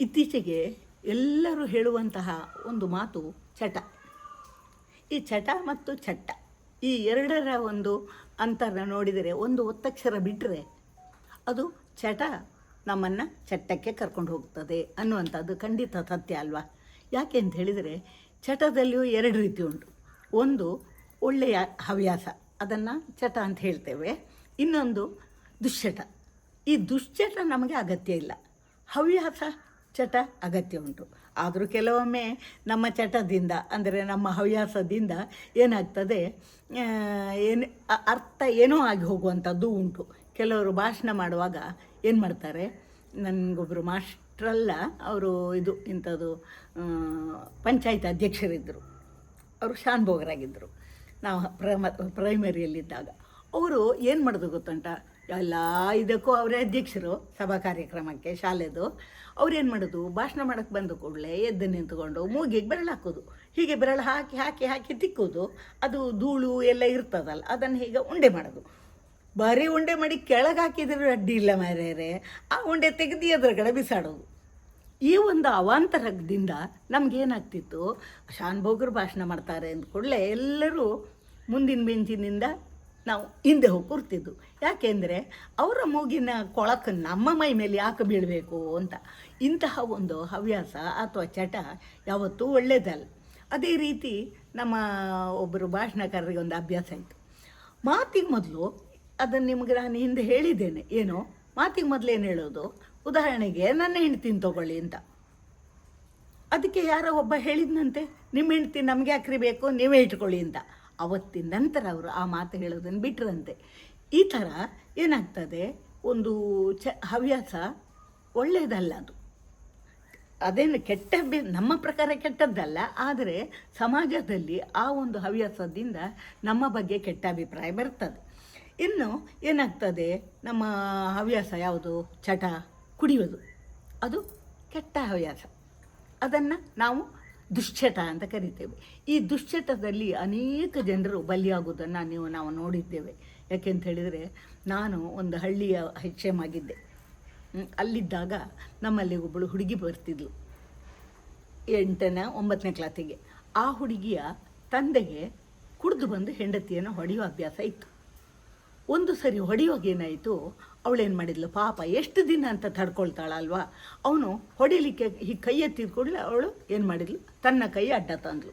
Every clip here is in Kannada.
ಇತ್ತೀಚೆಗೆ ಎಲ್ಲರೂ ಹೇಳುವಂತಹ ಒಂದು ಮಾತು ಚಟ. ಈ ಚಟ ಮತ್ತು ಚಟ್ಟ ಈ ಎರಡರ ಒಂದು ಅಂತರ ನೋಡಿದರೆ, ಒಂದು ಒತ್ತಕ್ಷರ ಬಿಟ್ಟರೆ ಅದು ಚಟ ನಮ್ಮನ್ನು ಚಟ್ಟಕ್ಕೆ ಕರ್ಕೊಂಡು ಹೋಗ್ತದೆ ಅನ್ನುವಂಥದ್ದು ಖಂಡಿತ ಸತ್ಯ ಅಲ್ವಾ? ಯಾಕೆ ಅಂತ ಹೇಳಿದರೆ ಚಟದಲ್ಲಿಯೂ ಎರಡು ರೀತಿ ಉಂಟು. ಒಂದು ಒಳ್ಳೆಯ ಹವ್ಯಾಸ, ಅದನ್ನು ಚಟ ಅಂತ ಹೇಳ್ತೇವೆ. ಇನ್ನೊಂದು ದುಶ್ಚಟ ಈ ದುಶ್ಚಟ ನಮಗೆ ಅಗತ್ಯ ಇಲ್ಲ. ಹವ್ಯಾಸ ಚಟ ಅಗತ್ಯ ಉಂಟು. ಆದರೂ ಕೆಲವೊಮ್ಮೆ ನಮ್ಮ ಚಟದಿಂದ, ಅಂದರೆ ನಮ್ಮ ಹವ್ಯಾಸದಿಂದ ಏನಾಗ್ತದೆ ಏನು ಅರ್ಥ ಏನೋ ಆಗಿ ಹೋಗುವಂಥದ್ದು ಉಂಟು. ಕೆಲವರು ಭಾಷಣ ಮಾಡುವಾಗ ಏನು ಮಾಡ್ತಾರೆ ನನಗೊಬ್ಬರು ಮಾಸ್ಟ್ರಲ್ಲ ಅವರು ಇದು ಇಂಥದ್ದು ಪಂಚಾಯತ್ ಅಧ್ಯಕ್ಷರಿದ್ದರು ಅವರು ಶಾನ್ಭೋಗರಾಗಿದ್ದರು ನಾವು ಪ್ರೈಮ ಪ್ರೈಮರಿಯಲ್ಲಿದ್ದಾಗ ಅವರು ಏನು ಮಾಡೋದು ಗೊತ್ತುಂಟ? ಎಲ್ಲ ಇದಕ್ಕೂ ಅವರೇ ಅಧ್ಯಕ್ಷರು ಸಭಾ ಕಾರ್ಯಕ್ರಮಕ್ಕೆ, ಶಾಲೆದು. ಅವ್ರೇನು ಮಾಡೋದು? ಭಾಷಣ ಮಾಡೋಕ್ಕೆ ಬಂದ ಕೂಡಲೇ ಎದ್ದು ನಿಂತ್ಕೊಂಡು ಮೂಗಿಗೆ ಬೆರಳು ಹಾಕೋದು. ಹೀಗೆ ಬೆರಳು ಹಾಕಿ ಹಾಕಿ ಹಾಕಿ ತಿಕ್ಕೋದು. ಅದು ಧೂಳು ಎಲ್ಲ ಇರ್ತದಲ್ಲ, ಅದನ್ನು ಹೀಗೆ ಉಂಡೆ ಮಾಡೋದು. ಬರೀ ಉಂಡೆ ಮಾಡಿ ಕೆಳಗೆ ಹಾಕಿದ್ರೆ ಅಡ್ಡಿ ಇಲ್ಲ ಮಾರ್ಯಾರೆ ಆ ಉಂಡೆ ತೆಗೆದು ಎದುರುಗಡೆ ಬಿಸಾಡೋದು. ಈ ಒಂದು ಅವಾಂತರದಿಂದ ನಮಗೇನಾಗ್ತಿತ್ತು? ಶಾನ್ಭೋಗರು ಭಾಷಣ ಮಾಡ್ತಾರೆ ಅಂದ ಕೂಡಲೇ ಎಲ್ಲರೂ ಮುಂದಿನ ಬೆಂಚಿನಿಂದ ನಾವು ಹಿಂದೆ ಹೋಗಿ ಕೂರ್ತಿದ್ದು. ಯಾಕೆಂದರೆ ಅವರ ಮೂಗಿನ ಕೊಳಕು ನಮ್ಮ ಮೈ ಮೇಲೆ ಯಾಕೆ ಬೀಳಬೇಕು ಅಂತ ಇಂತಹ ಒಂದು ಹವ್ಯಾಸ ಅಥವಾ ಚಟ ಯಾವತ್ತೂ ಒಳ್ಳೆಯದಲ್ಲ ಅದೇ ರೀತಿ ನಮ್ಮ ಒಬ್ಬರು ಭಾಷಣಕಾರರಿಗೆ ಒಂದು ಅಭ್ಯಾಸ ಆಯಿತು. ಮಾತಿಗೆ ಮೊದಲು ಅದನ್ನು ನಿಮಗೆ ನಾನು ಹಿಂದೆ ಹೇಳಿದ್ದೇನೆ. ಏನು? ಮಾತಿಗೆ ಮೊದಲು ಏನು ಹೇಳೋದು? ಉದಾಹರಣೆಗೆ ನನ್ನ ಹೆಂಡ್ತಿನ ತಗೊಳ್ಳಿ ಅಂತ. ಅದಕ್ಕೆ ಯಾರೋ ಒಬ್ಬ ಹೇಳಿದ್ನಂತೆ ನಿಮ್ಮ ಹೆಂಡ್ತಿ ನಮಗೆ ಯಾಕ್ರಿ ಬೇಕು? ನೀವೇ ಇಟ್ಕೊಳ್ಳಿ ಅಂತ. ಅವತ್ತಿನ ನಂತರ ಅವರು ಆ ಮಾತು ಹೇಳೋದನ್ನು ಬಿಟ್ರಂತೆ ಈ ಥರ ಏನಾಗ್ತದೆ? ಒಂದು ಚ, ಹವ್ಯಾಸ ಒಳ್ಳೆಯದಲ್ಲ ಅದು. ಅದೇನು ಕೆಟ್ಟ ನಮ್ಮ ಪ್ರಕಾರ ಕೆಟ್ಟದ್ದಲ್ಲ, ಆದರೆ ಸಮಾಜದಲ್ಲಿ ಆ ಒಂದು ಹವ್ಯಾಸದಿಂದ ನಮ್ಮ ಬಗ್ಗೆ ಕೆಟ್ಟ ಅಭಿಪ್ರಾಯ ಬರ್ತದೆ. ಇನ್ನು ಏನಾಗ್ತದೆ? ನಮ್ಮ ಹವ್ಯಾಸ ಯಾವುದು? ಚಟ ಕುಡಿಯೋದು ಅದು ಕೆಟ್ಟ ಹವ್ಯಾಸ. ಅದನ್ನು ನಾವು ದುಶ್ಚಟ ಅಂತ ಕರಿತೇವೆ. ಈ ದುಶ್ಚಟದಲ್ಲಿ ಅನೇಕ ಜನರು ಬಲಿಯಾಗುವುದನ್ನು ನೀವು, ನಾವು ನೋಡಿದ್ದೇವೆ. ಯಾಕೆಂತ ಹೇಳಿದರೆ, ನಾನು ಒಂದು ಹಳ್ಳಿಯ ಹೆಚ್ ಎಂ ಆಗಿದ್ದೆ ಅಲ್ಲಿದ್ದಾಗ ನಮ್ಮಲ್ಲಿ ಒಬ್ಬಳು ಹುಡುಗಿ ಬರ್ತಿದ್ಲು. ಎಂಟನೇ, ಒಂಬತ್ತನೇ ಕ್ಲಾತಿಗೆ ಆ ಹುಡುಗಿಯ ತಂದೆಗೆ ಕುಡಿದು ಬಂದು ಹೆಂಡತಿಯನ್ನು ಹೊಡೆಯುವ ಅಭ್ಯಾಸ ಇತ್ತು. ಒಂದು ಸರಿ ಹೊಡೆಯುವಾಗ ಏನಾಯಿತು ಅವಳೇನು ಮಾಡಿದ್ಲು? ಪಾಪ, ಎಷ್ಟು ದಿನ ಅಂತ ತಡ್ಕೊಳ್ತಾಳಲ್ವಾ? ಅವನು ಹೊಡಿಲಿಕ್ಕೆ ಈ ಕೈ ಎತ್ತಿದ ಕೂಡಲೇ ಅವಳು ಏನು ಮಾಡಿದ್ಲು? ತನ್ನ ಕೈ ಅಡ್ಡ ತಂದ್ಲು.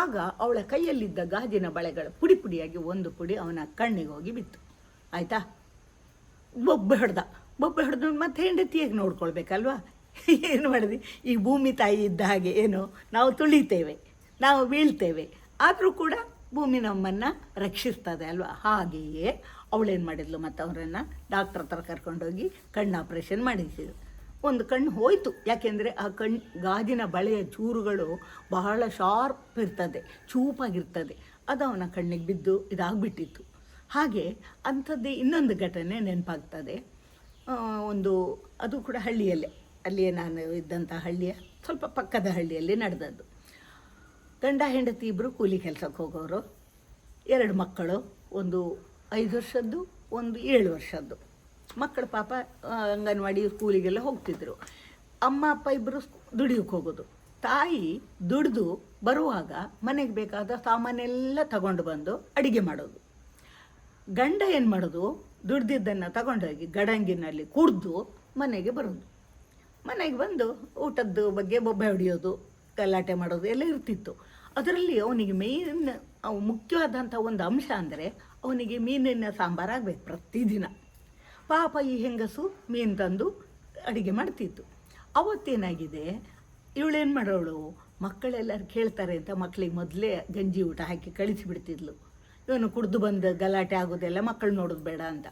ಆಗ ಅವಳ ಕೈಯಲ್ಲಿದ್ದ ಗಾಜಿನ ಬಳೆಗಳು ಪುಡಿ ಪುಡಿಯಾಗಿ ಒಂದು ಪುಡಿ ಅವನ ಕಣ್ಣಿಗೆ ಹೋಗಿ ಬಿತ್ತು. ಆಯಿತಾ? ಬೊಬ್ಬೆ ಹೊಡೆದ. ಬೊಬ್ಬೆ ಹೊಡೆದು ಮತ್ತೆ ಹೆಂಡತಿಯಾಗಿ ನೋಡ್ಕೊಳ್ಬೇಕಲ್ವಾ? ಏನು ಮಾಡಿದ್ವಿ ಈ ಭೂಮಿ ತಾಯಿ ಇದ್ದ ಹಾಗೆ ಏನು? ನಾವು ತುಳಿತೇವೆ, ನಾವು ಬೀಳ್ತೇವೆ. ಆದರೂ ಕೂಡ ಭೂಮಿ ನಮ್ಮನ್ನು ರಕ್ಷಿಸ್ತದೆ ಅಲ್ವಾ? ಹಾಗೆಯೇ ಅವಳೇನು ಮಾಡಿದ್ಲು ಮತ್ತು ಅವರನ್ನು ಡಾಕ್ಟ್ರ್ ಹತ್ರ ಕರ್ಕೊಂಡೋಗಿ ಕಣ್ಣು ಆಪ್ರೇಷನ್ ಮಾಡಿಸಿದ್ರು ಒಂದು ಕಣ್ಣು ಹೋಯಿತು. ಯಾಕೆಂದರೆ ಆ ಕಣ್ಣು ಗಾಜಿನ ಬಳೆಯ ಚೂರುಗಳು ಬಹಳ ಶಾರ್ಪ್ ಇರ್ತದೆ, ಚೂಪಾಗಿರ್ತದೆ. ಅದು ಅವನ ಕಣ್ಣಿಗೆ ಬಿದ್ದು ಇದಾಗ್ಬಿಟ್ಟಿತ್ತು. ಹಾಗೆ ಅಂಥದ್ದೇ ಇನ್ನೊಂದು ಘಟನೆ ನೆನಪಾಗ್ತದೆ. ಒಂದು ಅದು ಕೂಡ ಹಳ್ಳಿಯಲ್ಲೇ. ಅಲ್ಲಿಯೇ ನಾನು ಇದ್ದಂಥ ಹಳ್ಳಿಯ, ಸ್ವಲ್ಪ ಪಕ್ಕದ ಹಳ್ಳಿಯಲ್ಲಿ ನಡೆದದ್ದು. ಗಂಡ ಹೆಂಡತಿ ಇಬ್ಬರು ಕೂಲಿ ಕೆಲಸಕ್ಕೆ ಹೋಗೋರು. ಎರಡು ಮಕ್ಕಳು, ಒಂದು ಐದು ವರ್ಷದ್ದು, ಒಂದು ಏಳು ವರ್ಷದ್ದು. ಮಕ್ಕಳು ಪಾಪ ಅಂಗನವಾಡಿ ಸ್ಕೂಲಿಗೆಲ್ಲ ಹೋಗ್ತಿದ್ರು. ಅಮ್ಮ, ಅಪ್ಪ ಇಬ್ಬರು ದುಡಿಯೋಕ್ಕೆ ಹೋಗೋದು. ತಾಯಿ ದುಡಿದು ಬರುವಾಗ ಮನೆಗೆ ಬೇಕಾದ ಸಾಮಾನೆಲ್ಲ ತಗೊಂಡು ಬಂದು ಅಡುಗೆ ಮಾಡೋದು. ಗಂಡ ಏನು ಮಾಡೋದು? ದುಡ್ದಿದ್ದನ್ನು ತಗೊಂಡೋಗಿ ಗಡಂಗಿನಲ್ಲಿ ಕುಡ್ದು ಮನೆಗೆ ಬರೋದು. ಮನೆಗೆ ಬಂದು ಊಟದ ಬಗ್ಗೆ ಬೊಬ್ಬೆ ಹೊಡೆಯೋದು, ಗಲಾಟೆ ಮಾಡೋದು ಎಲ್ಲ ಇರ್ತಿತ್ತು. ಅದರಲ್ಲಿ ಅವನಿಗೆ ಮೇನ್ ಅವು ಮುಖ್ಯವಾದಂಥ ಒಂದು ಅಂಶ ಅಂದರೆ ಅವನಿಗೆ ಮೀನಿನ ಸಾಂಬಾರು ಆಗಬೇಕು ಪ್ರತಿದಿನ. ಪಾಪ ಈ ಹೆಂಗಸು ಮೀನು ತಂದು ಅಡುಗೆ ಮಾಡ್ತಿತ್ತು. ಅವತ್ತೇನಾಗಿದೆ? ಇವಳೇನು ಮಾಡೋಳು? ಮಕ್ಕಳೆಲ್ಲರೂ ಕೇಳ್ತಾರೆ ಅಂತ ಮಕ್ಕಳಿಗೆ ಮೊದಲೇ ಗಂಜಿ ಊಟ ಹಾಕಿ ಕಳಿಸಿಬಿಡ್ತಿದ್ಲು ಇವನು ಕುಡಿದು ಬಂದು ಗಲಾಟೆ ಆಗೋದೆಲ್ಲ ಮಕ್ಕಳು ನೋಡೋದು ಬೇಡ ಅಂತ.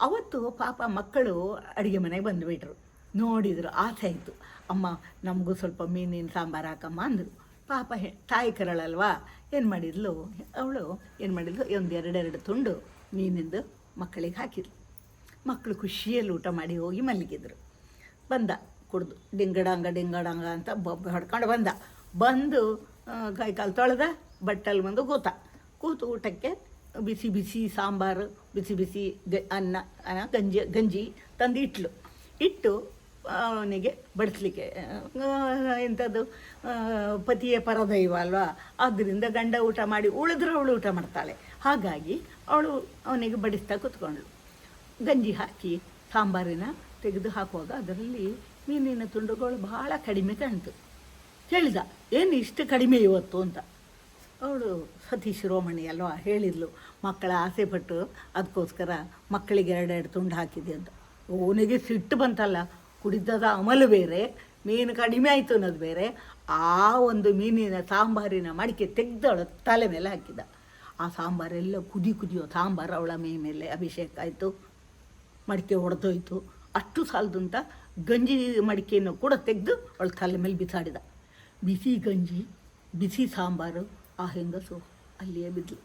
ಅವತ್ತು ಪಾಪ ಮಕ್ಕಳು ಅಡುಗೆ ಮನೆಗೆ ಬಂದುಬಿಟ್ರು. ನೋಡಿದರು, ಆಸೆ ಆಯಿತು. ಅಮ್ಮ, ನಮಗೂ ಸ್ವಲ್ಪ ಮೀನಿನ ಸಾಂಬಾರು ಹಾಕಮ್ಮ ಅಂದರು. ಪಾಪ ಹೆ ತಾಯಿ ಕರಳಲ್ವಾ ಏನು ಮಾಡಿದ್ಲು? ಅವಳು ಏನು ಮಾಡಿದ್ಲು? ಒಂದು ಎರಡೆರಡು ತುಂಡು ಮೀನಿಂದು ಮಕ್ಕಳಿಗೆ ಹಾಕಿದ್ಲು. ಮಕ್ಕಳು ಖುಷಿಯಲ್ಲಿ ಊಟ ಮಾಡಿ ಹೋಗಿ ಮಲಗಿದ್ರು ಬಂದ, ಕುಡ್ದು, ಡಿಂಗಡಂಗ ಡಿಂಗಡಂಗ ಅಂತ ಬೊಬ್ಬೆ ಹೊಡ್ಕೊಂಡು ಬಂದ. ಬಂದು ಕೈ ಕಾಲು ತೊಳೆದ ಬಟ್ಟಲ್ಲಿ ಬಂದು ಕೂತ. ಕೂತು ಊಟಕ್ಕೆ ಬಿಸಿ ಬಿಸಿ ಸಾಂಬಾರು, ಬಿಸಿ ಬಿಸಿ ಅನ್ನ ಗಂಜಿ ಗಂಜಿ ತಂದು ಇಟ್ಲು ಇಟ್ಟು ಅವನಿಗೆ ಬಡಿಸ್ಲಿಕ್ಕೆ. ಎಂಥದ್ದು ಪತಿಯ ಪರದೈವ ಅಲ್ವಾ? ಆದ್ದರಿಂದ ಗಂಡ ಊಟ ಮಾಡಿ ಉಳಿದ್ರೆ ಅವಳು ಊಟ ಮಾಡ್ತಾಳೆ. ಹಾಗಾಗಿ ಅವಳು ಅವನಿಗೆ ಬಡಿಸ್ತಾ ಕೂತ್ಕೊಂಡ್ಳು. ಗಂಜಿ ಹಾಕಿ ಸಾಂಬಾರಿನ ತೆಗೆದು ಹಾಕುವಾಗ ಅದರಲ್ಲಿ ಮೀನಿನ ತುಂಡುಗಳು ಬಹಳ ಕಡಿಮೆ ಕಾಣ್ತು ಹೇಳಿದ, ಏನು ಇಷ್ಟು ಕಡಿಮೆ ಇವತ್ತು? ಅಂತ. ಅವಳು ಸತಿ ಶಿರೋಮಣಿ ಅಲ್ವಾ? ಹೇಳಿದ್ಲು. ಮಕ್ಕಳ ಆಸೆ ಪಟ್ಟು ಅದಕ್ಕೋಸ್ಕರ ಮಕ್ಕಳಿಗೆ ಎರಡೆರಡು ತುಂಡು ಹಾಕಿದೆ ಅಂತ. ಅವನಿಗೆ ಸಿಟ್ಟು ಬಂತಲ್ಲ ಕುಡಿತದ ಅಮಲು ಬೇರೆ, ಮೀನು ಕಡಿಮೆ ಆಯಿತು ಅನ್ನೋದು ಬೇರೆ. ಆ ಒಂದು ಮೀನಿನ ಸಾಂಬಾರಿನ ಮಡಿಕೆ ತೆಗೆದವಳು ತಲೆ ಮೇಲೆ ಹಾಕಿದ. ಆ ಸಾಂಬಾರೆಲ್ಲ ಕುದಿ ಕುದಿಯೋ ಸಾಂಬಾರು ಅವಳ ಮೀ ಮೇಲೆ ಅಭಿಷೇಕ ಆಯಿತು. ಮಡಿಕೆ ಹೊಡೆದೋಯ್ತು ಅಷ್ಟು ಸಾಲದಂತ ಗಂಜಿ ಮಡಿಕೆಯನ್ನು ಕೂಡ ತೆಗೆದು ಅವಳ ತಲೆ ಮೇಲೆ ಬಿಸಾಡಿದ. ಬಿಸಿ ಗಂಜಿ, ಬಿಸಿ ಸಾಂಬಾರು, ಆ ಹೆಂಗಸು ಅಲ್ಲಿಯೇ ಬಿದ್ದರು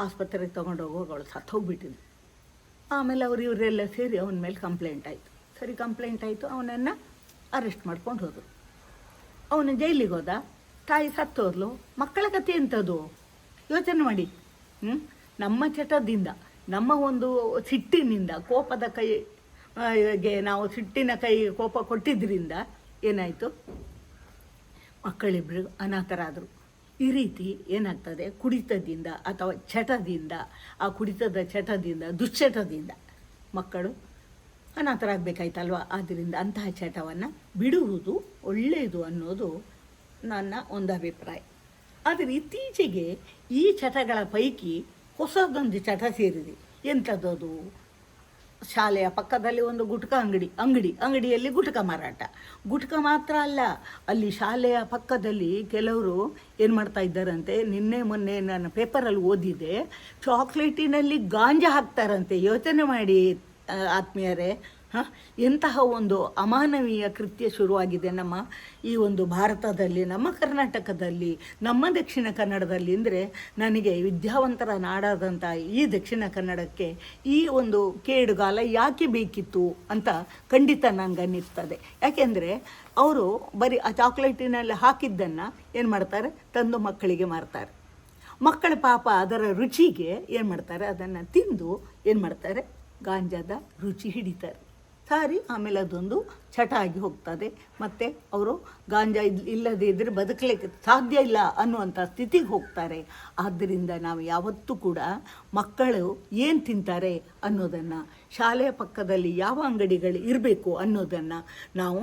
ಆಸ್ಪತ್ರೆಗೆ ತೊಗೊಂಡೋಗುವಾಗ ಅವಳು ಸತ್ತು ಹೋಗ್ಬಿಟ್ಟಿದ್ಲು ಆಮೇಲೆ ಅವರು ಇವರೆಲ್ಲ ಸೇರಿ ಅವನ ಮೇಲೆ ಕಂಪ್ಲೇಂಟ್ ಆಯಿತು. ಸರಿ ಕಂಪ್ಲೇಂಟ್ ಆಯಿತು, ಅವನನ್ನು ಅರೆಸ್ಟ್ ಮಾಡ್ಕೊಂಡು ಹೋದರು. ಅವನು ಜೈಲಿಗೆ ಹೋದ, ತಾಯಿ ಸತ್ತೋದ್ಲು ಮಕ್ಕಳ ಕಥೆ ಎಂಥದ್ದು ಯೋಚನೆ ಮಾಡಿ. ಹ್ಞೂ ನಮ್ಮ ಚಟದಿಂದ, ನಮ್ಮ ಒಂದು ಸಿಟ್ಟಿನಿಂದ, ಕೋಪದ ಕೈ, ಗೆ ನಾವು ಸಿಟ್ಟಿನ ಕೈ ಕೋಪ ಕೊಟ್ಟಿದ್ದರಿಂದ ಏನಾಯಿತು? ಮಕ್ಕಳಿಬ್ಬರು ಅನಾಥರಾದರು. ಈ ರೀತಿ ಏನಾಗ್ತದೆ? ಕುಡಿತದಿಂದ ಅಥವಾ ಚಟದಿಂದ, ಆ ಕುಡಿತದ ಚಟದಿಂದ, ದುಶ್ಚಟದಿಂದ ಮಕ್ಕಳು ಅನಾಥರಾಗಬೇಕಾಯ್ತಲ್ವ? ಆದ್ದರಿಂದ ಅಂತಹ ಚಟವನ್ನು ಬಿಡುವುದು ಒಳ್ಳೆಯದು ಅನ್ನೋದು ನನ್ನ ಒಂದು ಅಭಿಪ್ರಾಯ. ಆದರೆ ಇತ್ತೀಚೆಗೆ ಈ ಚಟಗಳ ಪೈಕಿ ಹೊಸದೊಂದು ಚಟ ಸೇರಿದೆ. ಎಂಥದ್ದು ಶಾಲೆಯ ಪಕ್ಕದಲ್ಲಿ ಒಂದು ಗುಟ್ಕ ಅಂಗಡಿ ಅಂಗಡಿ, ಅಂಗಡಿಯಲ್ಲಿ ಗುಟ್ಕ ಮಾರಾಟ. ಗುಟ್ಕ ಮಾತ್ರ ಅಲ್ಲ, ಅಲ್ಲಿ ಶಾಲೆಯ ಪಕ್ಕದಲ್ಲಿ ಕೆಲವರು ಏನು ಮಾಡ್ತಾ ಇದ್ದಾರಂತೆ? ನಿನ್ನೆ ಮೊನ್ನೆ ನಾನು ಪೇಪರಲ್ಲಿ ಓದಿದೆ, ಚಾಕ್ಲೇಟಿನಲ್ಲಿ ಗಾಂಜಾ ಹಾಕ್ತಾರಂತೆ. ಯೋಚನೆ ಮಾಡಿ. ಆತ್ಮೀಯರೇ, ಹಾಂ? ಎಂತಹ ಒಂದು ಅಮಾನವೀಯ ಕೃತ್ಯ ಶುರುವಾಗಿದೆ ನಮ್ಮ ಈ ಒಂದು ಭಾರತದಲ್ಲಿ, ನಮ್ಮ ಕರ್ನಾಟಕದಲ್ಲಿ, ನಮ್ಮ ದಕ್ಷಿಣ ಕನ್ನಡದಲ್ಲಿ. ಅಂದರೆ ನನಗೆ ವಿದ್ಯಾವಂತರ ನಾಡಾದಂಥ ಈ ದಕ್ಷಿಣ ಕನ್ನಡಕ್ಕೆ ಈ ಒಂದು ಕೇಡುಗಾಲ ಯಾಕೆ ಬೇಕಿತ್ತು ಅಂತ ಖಂಡಿತ ನನಗೆ ಅನ್ನಿಸ್ತದೆ ಯಾಕೆಂದರೆ ಅವರು ಬರೀ ಆ ಚಾಕ್ಲೇಟಿನಲ್ಲಿ ಹಾಕಿದ್ದನ್ನು ಏನು ಮಾಡ್ತಾರೆ? ತಂದು ಮಕ್ಕಳಿಗೆ ಮಾರ್ತಾರೆ. ಮಕ್ಕಳ ಪಾಪ ಅದರ ರುಚಿಗೆ ಏನು ಮಾಡ್ತಾರೆ? ಅದನ್ನು ತಿಂದು ಏನು ಮಾಡ್ತಾರೆ? ಗಾಂಜಾದ ರುಚಿ ಹಿಡಿತಾರೆ. ಸಾರಿ, ಆಮೇಲೆ ಅದೊಂದು ಚಟ ಆಗಿ ಹೋಗ್ತದೆ. ಮತ್ತು ಅವರು ಗಾಂಜಾ ಇಲ್ಲದೇ ಇದ್ದರೆ ಬದುಕಲಿಕ್ಕೆ ಸಾಧ್ಯ ಇಲ್ಲ ಅನ್ನುವಂಥ ಸ್ಥಿತಿಗೆ ಹೋಗ್ತಾರೆ. ಆದ್ದರಿಂದ ನಾವು ಯಾವತ್ತೂ ಕೂಡ ಮಕ್ಕಳು ಏನು ತಿಂತಾರೆ ಅನ್ನೋದನ್ನು, ಶಾಲೆಯ ಪಕ್ಕದಲ್ಲಿ ಯಾವ ಅಂಗಡಿಗಳು ಇರಬೇಕು ಅನ್ನೋದನ್ನು ನಾವು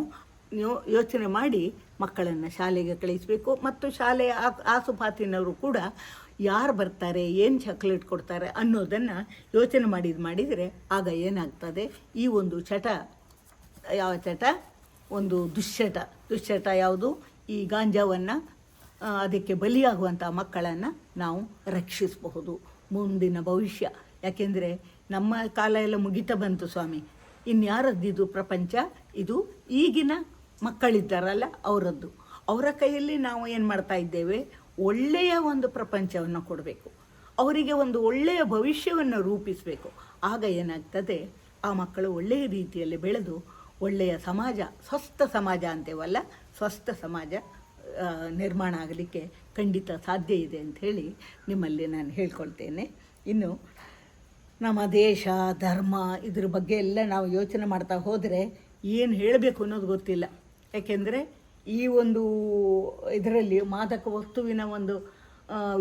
ಯೋಚನೆ ಮಾಡಿ ಮಕ್ಕಳನ್ನು ಶಾಲೆಗೆ ಕಳಿಸಬೇಕು. ಮತ್ತು ಶಾಲೆಯ ಆಸುಪಾಸಿನವರು ಕೂಡ ಯಾರು ಬರ್ತಾರೆ, ಏನು ಚಾಕ್ಲೇಟ್ ಕೊಡ್ತಾರೆ ಅನ್ನೋದನ್ನು ಯೋಚನೆ ಮಾಡಿದ ಮಾಡಿದರೆ ಆಗ ಏನಾಗ್ತದೆ? ಈ ಒಂದು ಚಟ, ಯಾವ ಚಟ? ಒಂದು ದುಶ್ಚಟ. ದುಶ್ಚಟ ಯಾವುದು? ಈ ಗಾಂಜಾವನ್ನು ಅದಕ್ಕೆ ಬಲಿಯಾಗುವಂಥ ಮಕ್ಕಳನ್ನು ನಾವು ರಕ್ಷಿಸಬಹುದು. ಮುಂದಿನ ಭವಿಷ್ಯ. ಯಾಕೆಂದರೆ ನಮ್ಮ ಕಾಲ ಎಲ್ಲ ಮುಗಿತಾ ಬಂತು ಸ್ವಾಮಿ. ಇನ್ಯಾರದ್ದಿದು ಪ್ರಪಂಚ? ಇದು ಈಗಿನ ಮಕ್ಕಳಿದ್ದಾರಲ್ಲ, ಅವರದ್ದು. ಅವರ ಕೈಯಲ್ಲಿ ನಾವು ಏನು ಮಾಡ್ತಾ ಇದ್ದೇವೆ? ಒಳ್ಳೆಯ ಒಂದು ಪ್ರಪಂಚವನ್ನು ಕೊಡಬೇಕು. ಅವರಿಗೆ ಒಂದು ಒಳ್ಳೆಯ ಭವಿಷ್ಯವನ್ನು ರೂಪಿಸಬೇಕು. ಆಗ ಏನಾಗ್ತದೆ? ಆ ಮಕ್ಕಳು ಒಳ್ಳೆಯ ರೀತಿಯಲ್ಲಿ ಬೆಳೆದು ಒಳ್ಳೆಯ ಸಮಾಜ, ಸ್ವಸ್ಥ ಸಮಾಜ ಅಂತೇವಲ್ಲ, ಸ್ವಸ್ಥ ಸಮಾಜ ನಿರ್ಮಾಣ ಆಗಲಿಕ್ಕೆ ಖಂಡಿತ ಸಾಧ್ಯ ಇದೆ ಅಂತ ಹೇಳಿ ನಿಮ್ಮಲ್ಲಿ ನಾನು ಹೇಳ್ಕೊಳ್ತೇನೆ. ಇನ್ನು ನಮ್ಮ ದೇಶ, ಧರ್ಮ ಇದ್ರ ಬಗ್ಗೆ ಎಲ್ಲ ನಾವು ಯೋಚನೆ ಮಾಡ್ತಾ ಹೋದರೆ ಏನು ಹೇಳಬೇಕು ಅನ್ನೋದು ಗೊತ್ತಿಲ್ಲ. ಯಾಕೆಂದರೆ ಈ ಒಂದು ಇದರಲ್ಲಿ ಮಾದಕ ವಸ್ತುವಿನ ಒಂದು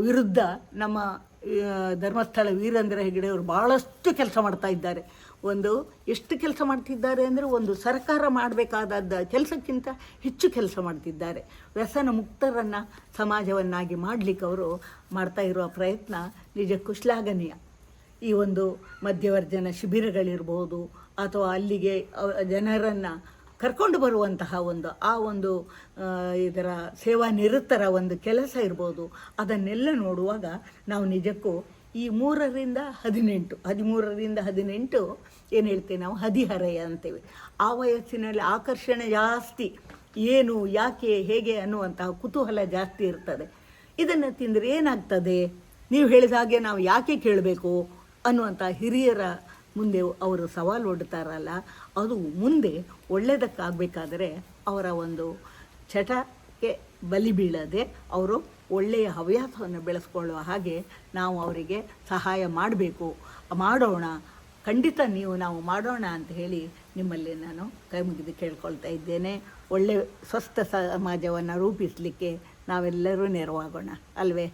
ವಿರುದ್ಧ ನಮ್ಮ ಧರ್ಮಸ್ಥಳ ವೀರೇಂದ್ರ ಹೆಗಡೆ ಅವರು ಭಾಳಷ್ಟು ಕೆಲಸ ಮಾಡ್ತಾ ಇದ್ದಾರೆ. ಒಂದು, ಎಷ್ಟು ಕೆಲಸ ಮಾಡ್ತಿದ್ದಾರೆ ಅಂದರೆ ಒಂದು ಸರ್ಕಾರ ಮಾಡಬೇಕಾದ ಕೆಲಸಕ್ಕಿಂತ ಹೆಚ್ಚು ಕೆಲಸ ಮಾಡ್ತಿದ್ದಾರೆ. ವ್ಯಸನ ಮುಕ್ತರನ್ನು ಸಮಾಜವನ್ನಾಗಿ ಮಾಡಲಿಕ್ಕೆ ಅವರು ಮಾಡ್ತಾ ಇರುವ ಪ್ರಯತ್ನ ನಿಜಕ್ಕೂ ಶ್ಲಾಘನೀಯ. ಈ ಒಂದು ಮಧ್ಯವರ್ಜನ ಶಿಬಿರಗಳಿರ್ಬೋದು, ಅಥವಾ ಅಲ್ಲಿಗೆ ಜನರನ್ನು ಕರ್ಕೊಂಡು ಬರುವಂತಹ ಒಂದು, ಆ ಒಂದು ಇದರ ಸೇವಾ ನಿರತರ ಒಂದು ಕೆಲಸ ಇರ್ಬೋದು. ಅದನ್ನೆಲ್ಲ ನೋಡುವಾಗ ನಾವು ನಿಜಕ್ಕೂ ಈ ಮೂರರಿಂದ ಹದಿನೆಂಟು, ಹದಿಮೂರರಿಂದ ಹದಿನೆಂಟು ಏನು ಹೇಳ್ತೇವೆ ನಾವು? ಹದಿಹರೆಯ ಅಂತೇವೆ. ಆ ವಯಸ್ಸಿನಲ್ಲಿ ಆಕರ್ಷಣೆ ಜಾಸ್ತಿ, ಏನು, ಯಾಕೆ, ಹೇಗೆ ಅನ್ನುವಂತಹ ಕುತೂಹಲ ಜಾಸ್ತಿ ಇರ್ತದೆ. ಇದನ್ನು ತಿಂದರೆ ಏನಾಗ್ತದೆ? ನೀವು ಹೇಳಿದ ಹಾಗೆ ನಾವು ಯಾಕೆ ಕೇಳಬೇಕು ಅನ್ನುವಂಥ ಹಿರಿಯರ ಮುಂದೆ ಅವರು ಸವಾಲು ಒಡ್ತಾರಲ್ಲ, ಅದು ಮುಂದೆ ಒಳ್ಳೆಯದಕ್ಕಾಗಬೇಕಾದರೆ ಅವರ ಒಂದು ಚಟಕ್ಕೆ ಬಲಿ ಬೀಳದೆ ಅವರು ಒಳ್ಳೆಯ ಹವ್ಯಾಸವನ್ನು ಬೆಳೆಸ್ಕೊಳ್ಳುವ ಹಾಗೆ ನಾವು ಅವರಿಗೆ ಸಹಾಯ ಮಾಡಬೇಕು. ಮಾಡೋಣ, ಖಂಡಿತ ನೀವು ನಾವು ಮಾಡೋಣ ಅಂತ ಹೇಳಿ ನಿಮ್ಮಲ್ಲಿ ನಾನು ಕೈ ಮುಗಿದು ಕೇಳ್ಕೊಳ್ತಾ ಇದ್ದೇನೆ. ಒಳ್ಳೆ ಸ್ವಸ್ಥ ಸಮಾಜವನ್ನು ರೂಪಿಸಲಿಕ್ಕೆ ನಾವೆಲ್ಲರೂ ನೆರವಾಗೋಣ, ಅಲ್ವೇ?